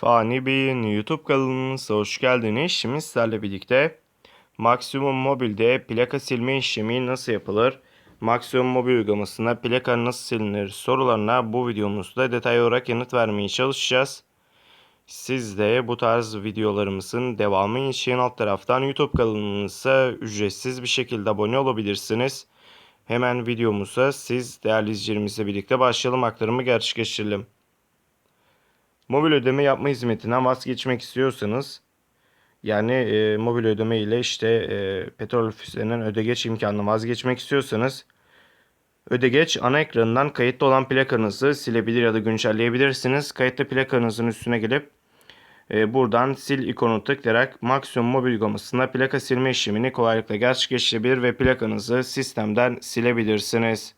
Fani Bey'in YouTube kanalımıza hoş geldiniz. Şimdi sizlerle birlikte Maximum Mobile'de plaka silme işlemi nasıl yapılır? Maximum Mobil uygulamasında plaka nasıl silinir sorularına bu videomuzda detaylı olarak yanıt vermeye çalışacağız. Siz de bu tarz videolarımızın devamı için alt taraftan YouTube kanalımıza ücretsiz bir şekilde abone olabilirsiniz. Hemen videomuza siz değerli izleyicilerimizle birlikte başlayalım aktarımı gerçekleştirelim. Mobil ödeme yapma hizmetinden vazgeçmek istiyorsanız yani e, mobil ödeme ile işte e, petrol ofislerinin ödegeç imkanını vazgeçmek istiyorsanız ödegeç ana ekranından kayıtlı olan plakanızı silebilir ya da güncelleyebilirsiniz. Kayıtlı plakanızın üstüne gelip e, buradan sil ikonu tıklayarak maksimum mobil uygulamasında plaka silme işlemini kolaylıkla gerçekleştirebilir ve plakanızı sistemden silebilirsiniz.